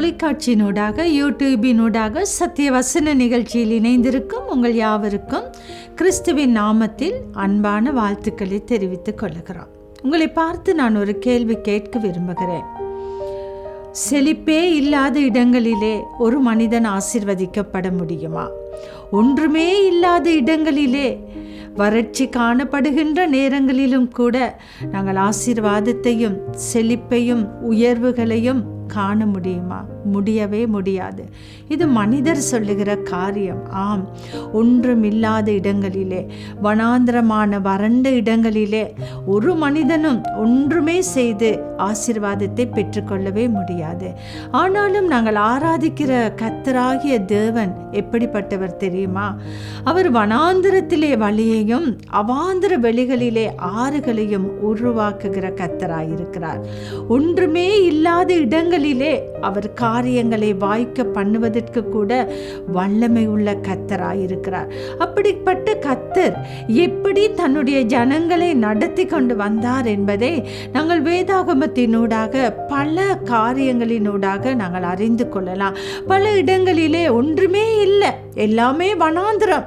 தொலைக்காட்சியினூடாக யூடியூபினூடாக சத்திய வசன நிகழ்ச்சியில் இணைந்திருக்கும் உங்கள் யாவருக்கும் கிறிஸ்துவின் நாமத்தில் அன்பான வாழ்த்துக்களை தெரிவித்துக் கொள்கிறோம் உங்களை பார்த்து நான் ஒரு கேள்வி கேட்க விரும்புகிறேன். செழிப்பே இல்லாத இடங்களிலே ஒரு மனிதன் ஆசிர்வதிக்கப்பட முடியுமா? ஒன்றுமே இல்லாத இடங்களிலே வறட்சி காணப்படுகின்ற நேரங்களிலும் கூட நாங்கள் ஆசீர்வாதத்தையும் செழிப்பையும் உயர்வுகளையும் காண முடியுமா? முடியவே முடியாது. இது மனிதர் சொல்லுகிற காரியம். ஆம் ஒன்றும் இல்லாத இடங்களிலே வனாந்திரமான வறண்ட இடங்களிலே ஒரு மனிதனும் ஒன்றுமே செய்து ஆசீர்வாதத்தை பெற்றுக்கொள்ளவே முடியாது. ஆனாலும் நாங்கள் ஆராதிக்கிற கத்தராகிய தேவன் எப்படிப்பட்டவர் தெரியுமா? அவர் வனாந்திரத்திலே வழியையும் அவாந்திர வெளிகளிலே ஆறுகளையும் உருவாக்குகிற கத்தராயிருக்கிறார் ஒன்றுமே இல்லாத இடங்களிலே அவர் காரியங்களை வாய்க்க பண்ணுவதற்கு கூட வல்லமை உள்ள கத்தராயிருக்கிறார் அப்படிப்பட்ட கத்தர் எப்படி தன்னுடைய ஜனங்களை நடத்தி கொண்டு வந்தார் என்பதை நாங்கள் வேதாகமத்தினூடாக பல காரியங்களினூடாக நாங்கள் அறிந்து கொள்ளலாம். பல இடங்களிலே ஒன்றுமே இல்லை. எல்லாமே வனாந்திரம்.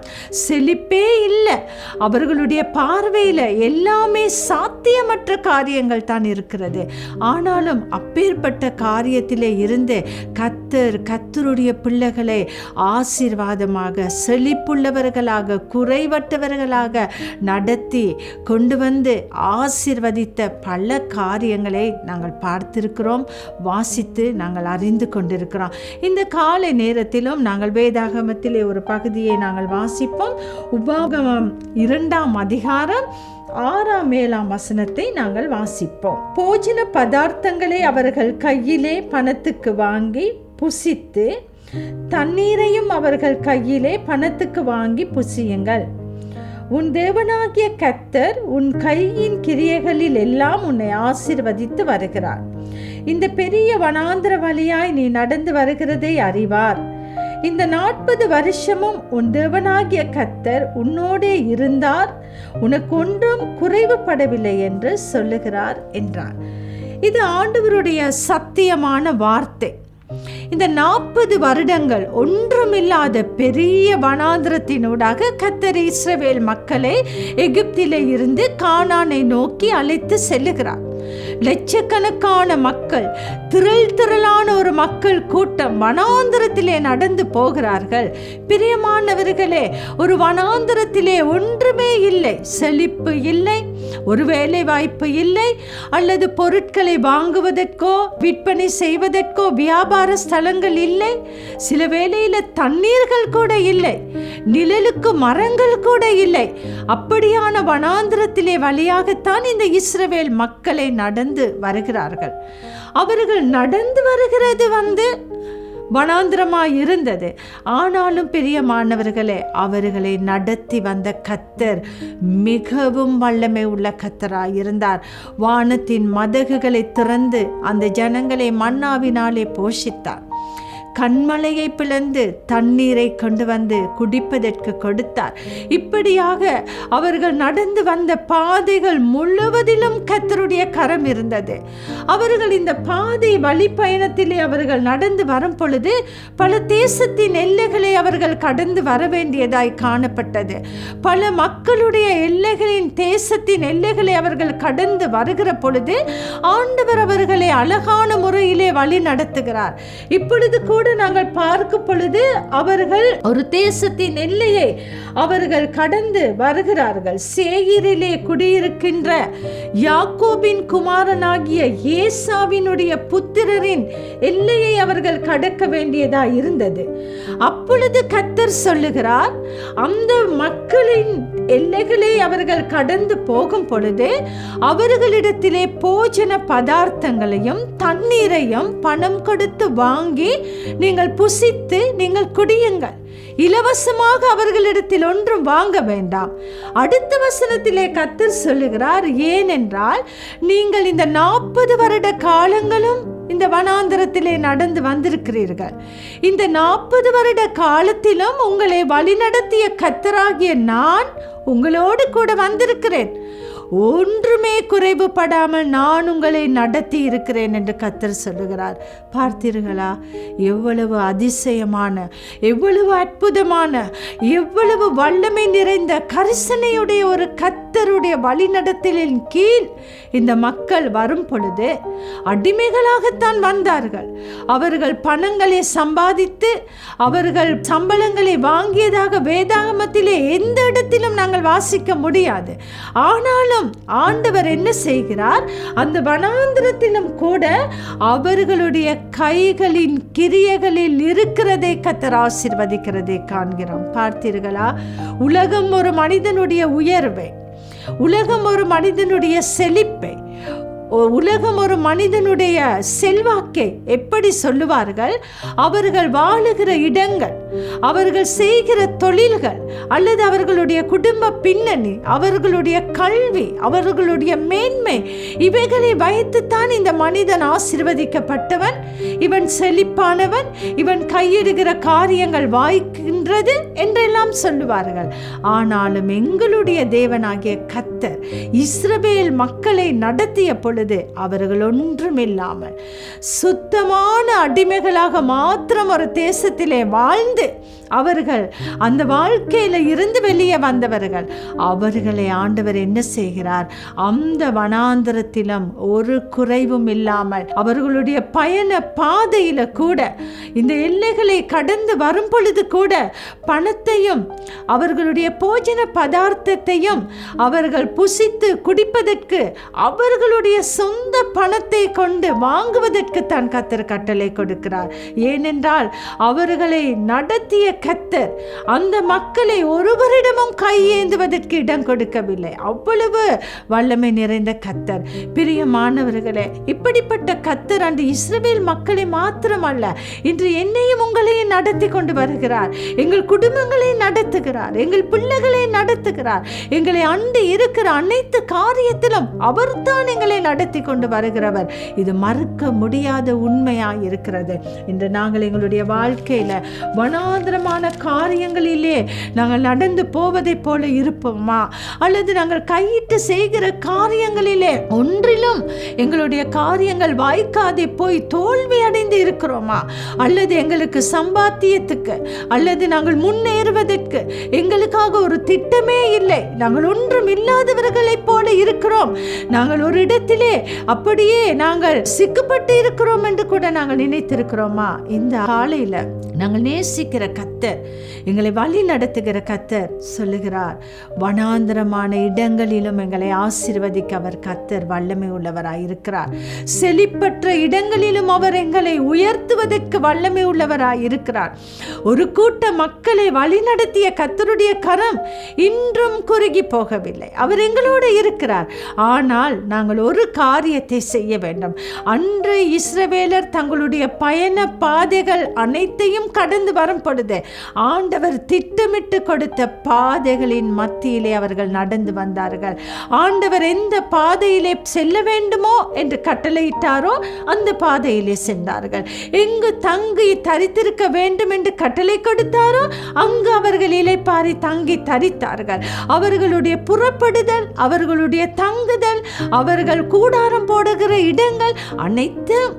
செழிப்பே இல்லை. அவர்களுடைய பார்வையில் எல்லாமே சாத்தியமற்ற காரியங்கள் தான் இருக்கிறது. ஆனாலும் அப்பேற்பட்ட காரியத்திலே இருந்து கத்தர் கத்தருடைய பிள்ளைகளை ஆசீர்வாதமாக செழிப்புள்ளவர்களாக குறைவற்றவர்களாக நடத்தி கொண்டு வந்து ஆசிர்வதித்த பல காரியங்களை நாங்கள் பார்த்திருக்கிறோம் வாசித்து நாங்கள் அறிந்து கொண்டிருக்கிறோம். இந்த காலை நேரத்திலும் நாங்கள் வேதாகமத்திலே ஒரு பகுதியை நாங்கள் வாசிப்போம். உபாகமம் இரண்டாம் அதிகாரம் ஆறாம் ஏழாம் வசனத்தை நாங்கள் வாசிப்போம். போஜன பதார்த்தங்களை அவர்கள் கையிலே பணத்துக்கு வாங்கி புசித்து தண்ணீரையும் அவர்கள் கையிலே பணத்துக்கு வாங்கி புசியுங்கள். உன் தேவனாகிய கத்தர் உன் கையின் கிரியைகளில் எல்லாம் உன்னை ஆசிர்வதித்து வருகிறார். இந்த பெரிய வனாந்திர வழியாய் நீ நடந்து வருகிறதை அறிவார். இந்த நாற்பது வருஷமும் உன் தேவனாகிய கத்தர் உன்னோடே இருந்தார். உனக்கு ஒன்றும் குறைவுபடவில்லை என்று சொல்லுகிறார் என்றார். இது ஆண்டவருடைய சத்தியமான வார்த்தை. இந்த நாற்பது வருடங்கள் ஒன்றுமில்லாத பெரிய வனாந்திரத்தினூடாக கத்தர் இஸ்ரவேல் மக்களை எகிப்திலே இருந்து கானானை நோக்கி அழைத்து செல்லுகிறார். லட்சக்கணக்கான மக்கள் திரள் திரளான ஒரு மக்கள் கூட்டம் வனாந்திரத்திலே நடந்து போகிறார்கள். பிரியமானவர்களே ஒரு வனாந்திரத்திலே ஒன்றுமே இல்லை. செழிப்பு இல்லை ஒரு வேலை வாய்ப்பு இல்லை அல்லது பொருட்களை வாங்குவதற்கோ விற்பனை செய்வதற்கோ வியாபார ஸ்தலங்கள் இல்லை. சில வேளையில தண்ணீர்கள் கூட இல்லை. நிழலுக்கு மரங்கள் கூட இல்லை. அப்படியான வனாந்திரத்திலே வழியாகத்தான் இந்த இஸ்ரவேல் மக்களை நடந்து வருகிறார்கள். அவர்கள் நடந்து வருகிறது வந்து வனாந்திரமாக இருந்தது. ஆனாலும் பிரியமானவர்களே அவர்களை நடத்தி வந்த கத்தர் மிகவும் வல்லமை உள்ள கத்தராக இருந்தார். வானத்தின் மதகுகளை திறந்து அந்த ஜனங்களை மன்னாவினாலே போஷித்தார். கண்மலையை பிளந்து தண்ணீரை கொண்டு வந்து குடிப்பதற்கு கொடுத்தார். இப்படியாக அவர்கள் நடந்து வந்த பாதைகள் முழுவதிலும் கத்தருடைய கரம் இருந்தது. அவர்கள் இந்த பாதை வழி பயணத்திலே அவர்கள் நடந்து வரும் பொழுது பல தேசத்தின் எல்லைகளை அவர்கள் கடந்து வர வேண்டியதாய் காணப்பட்டது. பல மக்களுடைய எல்லைகளின் தேசத்தின் எல்லைகளை அவர்கள் கடந்து வருகிற பொழுது ஆண்டவர் அவர்களை அழகான முறையிலே வழி நடத்துகிறார் இப்பொழுது கூட நாங்கள் பார்க்கும் பொழுது அவர்கள் ஒரு தேசத்தின் எல்லையை அவர்கள் கடந்து வருகிறார்கள். சேயிரிலே குடியிருக்கின்ற யாக்கோபின் குமாரனாகிய ஏசாவினுடைய புத்திரரின் எல்லையை அவர்கள் கடக்க வேண்டியதா இருந்தது. அப்பொழுது கத்தர் சொல்லுகிறார் அந்த மக்களின் எல்லைகளை அவர்கள் கடந்து போகும் பொழுது அவர்களிடத்திலே போஜன பதார்த்தங்களையும் தண்ணீரையும் பணம் கொடுத்து வாங்கி நீங்கள் புசித்து நீங்கள் குடியுங்கள். இலவசமாக அவர்களிடத்தில் ஒன்றும் வாங்க வேண்டாம். அடுத்த வசனத்திலே கத்தர் சொல்லுகிறார் ஏனென்றால் நீங்கள் இந்த நாற்பது வருட காலங்களும் இந்த வனாந்திரத்திலே நடந்து வந்திருக்கிறீர்கள். இந்த நாற்பது வருட காலத்திலும் உங்களை வழிநடத்திய கத்தராகிய நான் உங்களோடு கூட வந்திருக்கிறேன். ஒன்றுமே குறைவுபடாமல் நான் உங்களை நடத்தி இருக்கிறேன் என்று கத்தர் சொல்லுகிறார். பார்த்தீர்களா? எவ்வளவு அதிசயமான எவ்வளவு அற்புதமான எவ்வளவு வல்லமை நிறைந்த கரிசனையுடைய ஒரு கத்தருடைய வழிநடத்தலின் கீழ் இந்த மக்கள் வரும் பொழுது அடிமைகளாகத்தான் வந்தார்கள். அவர்கள் பணங்களை சம்பாதித்து அவர்கள் சம்பளங்களை வாங்கியதாக வேதாகமத்திலே எந்த இடத்திலும் நாங்கள் வாசிக்க முடியாது. ஆனாலும் ஆண்டவர் என்ன செய்கிறார்? அந்த வனாந்திரத்திலும் கூட அவர்களுடைய கைகளின் கிரியைகளில் இருக்கிறதை கத்தர் ஆசிர்வதிக்கிறதை காண்கிறோம். பார்த்தீர்களா? உலகம் ஒரு மனிதனுடைய உயர்வை. உலகம் ஒரு மனிதனுடைய செழிப்பை. உலகம் ஒரு மனிதனுடைய செல்வாக்கை. எப்படி சொல்லுவார்கள்? அவர்கள் வாழுகிற இடங்கள் அவர்கள் செய்கிற தொழில்கள் அல்லது அவர்களுடைய குடும்ப பின்னணி அவர்களுடைய கல்வி அவர்களுடைய மேன்மை இவைகளை வைத்துத்தான் இந்த மனிதன் ஆசிர்வதிக்கப்பட்டவன் இவன் செழிப்பானவன் இவன் கையிடுகிற காரியங்கள் வாய்க்கின்றது என்றெல்லாம் சொல்லுவார்கள். ஆனாலும் எங்களுடைய தேவனாகிய கத்தர் இஸ்ரவேல் மக்களை நடத்திய பொழுது அவர்கள் ஒன்றுமில்லாமல் சுத்தமான அடிமைகளாக மாத்திரம் ஒரு தேசத்திலே வாழ்ந்து fazer. அவர்கள் அந்த வாழ்க்கையில இருந்து வெளியே வந்தவர்கள். அவர்களை ஆண்டவர் என்ன செய்கிறார்? அந்த வனாந்தரத்திலும் ஒரு குறைவும் இல்லாமல் அவர்களுடைய பயண பாதையில கூட இந்த எல்லைகளை கடந்து வரும் பொழுது கூட பணத்தையும் அவர்களுடைய போஜன பதார்த்தத்தையும் அவர்கள் புசித்து குடிப்பதற்கு அவர்களுடைய சொந்த பணத்தை கொண்டு வாங்குவதற்கு தான் கத்தர் கட்டளை கொடுக்கிறார். ஏனென்றால் அவர்களை நடத்திய கத்தர் அந்த மக்களை ஒருவரிடமும் கையேந்துவதற்கு இடம் கொடுக்கவில்லை. அவ்வளவு வல்லமை நிறைந்த கத்தர். பிரியமானவர்களே இப்படிப்பட்ட கத்தர் அந்த இஸ்ரேல் மக்களை மாத்திரமல்ல இன்று என்னையும் உங்களையும் நடத்தி கொண்டு வருகிறார். எங்கள் குடும்பங்களை நடத்துகிறார் எங்கள் பிள்ளைகளை நடத்துகிறார். எங்களை அண்டு இருக்கிற அனைத்து காரியத்திலும் அவர்தான் எங்களை நடத்தி கொண்டு வருகிறவர். இது மறுக்க முடியாத உண்மையாக இருக்கிறது. இன்று நாங்கள் எங்களுடைய வாழ்க்கையில் வனாந்திரம் வனாந்திரமான காரியங்களிலே நாங்கள் நடந்து போவதைப் போல இருப்போமா? அல்லது நாங்கள் கையிட்டு செய்கிற காரியங்களிலே ஒன்றிலும் எங்களுடைய காரியங்கள் வாய்க்காதே போய் தோல்வி அடைந்து இருக்கிறோமா? அல்லது எங்களுக்கு சம்பாத்தியத்துக்கு அல்லது நாங்கள் முன்னேறுவதற்கு எங்களுக்காக ஒரு திட்டமே இல்லை. நாங்கள் ஒன்றும் இல்லாதவர்களைப் போல இருக்கிறோம். நாங்கள் ஒரு இடத்திலே அப்படியே நாங்கள் சிக்கப்பட்டு இருக்கிறோம் என்று கூட நாங்கள் நினைத்திருக்கிறோமா? இந்த காலையில நாங்கள் நேசிக்கிற கத்தர் எங்களை வழி நடத்துகிற கத்தர் சொல்லுகிறார் வனாந்தரமான இடங்களிலும் எங்களை ஆசீர்வதிக்க அவர் கத்தர் வல்லமை உள்ளவராய் இருக்கிறார். செழிப்பற்ற இடங்களிலும் அவர் எங்களை உயர்த்துவதற்கு வல்லமை உள்ளவராய் இருக்கிறார். ஒரு கூட்ட மக்களை வழிநடத்திய கத்தருடைய கரம் இன்றும் குறுகி போகவில்லை. அவர் எங்களோடு இருக்கிறார். ஆனால் நாங்கள் ஒரு காரியத்தை செய்ய வேண்டும். அன்று இஸ்ரவேலர் தங்களுடைய பயண பாதைகள் அனைத்தையும் கடந்து வரும் பொழுது ஆண்டவர் திட்டமிட்டு கொடுத்த பாதைகளின் மத்தியிலே அவர்கள் நடந்து வந்தார்கள். ஆண்டவர் எந்த பாதையிலே செல்ல வேண்டுமோ என்று கட்டளையிட்டாரோ அந்த பாதையிலே சென்றார்கள். எங்கு தங்கி தரித்திருக்க வேண்டும் என்று கட்டளை கொடுத்தாரோ அங்கு அவர்கள் இலைப்பாரி தங்கி தரித்தார்கள். அவர்களுடைய புறப்படுதல் அவர்களுடைய தங்குதல் அவர்கள் கூடாரம் போடுகிற இடங்கள் அனைத்தும்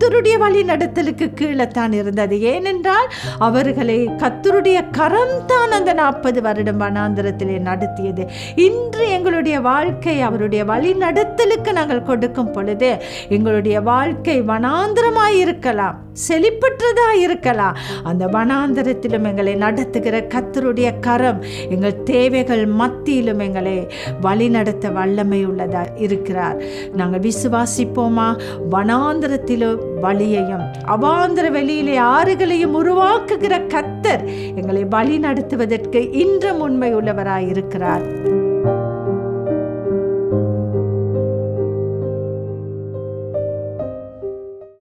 கத்தருடைய வழி நடத்தலுக்கு கீழே தான் இருந்தது. ஏனென்றால் அவர்களை கத்தருடைய கரம் தான் அந்த நாற்பது வருடம் வனாந்திரத்திலே நடத்தியது. இன்று எங்களுடைய வாழ்க்கை அவருடைய வழி நடத்தலுக்கு நாங்கள் கொடுக்கும் பொழுது எங்களுடைய வாழ்க்கை வனாந்திரமாய் இருக்கலாம் செழிப்பற்றதா இருக்கலாம். அந்த வனாந்திரத்திலும் எங்களை நடத்துகிற கத்தருடைய கரம் எங்கள் தேவைகள் மத்தியிலும் எங்களை வழி நடத்த வல்லமை உள்ளதா இருக்கிறார். நாங்கள் விசுவாசிப்போமா? வனாந்திரத்திலும் வழியையும் அவாந்திர வெளியிலே ஆறுகளையும் உருவாக்குகிற கத்தர் எங்களை வழி நடத்துவதற்கு இன்றும் உண்மை உள்ளவராயிருக்கிறார் இருக்கிறார்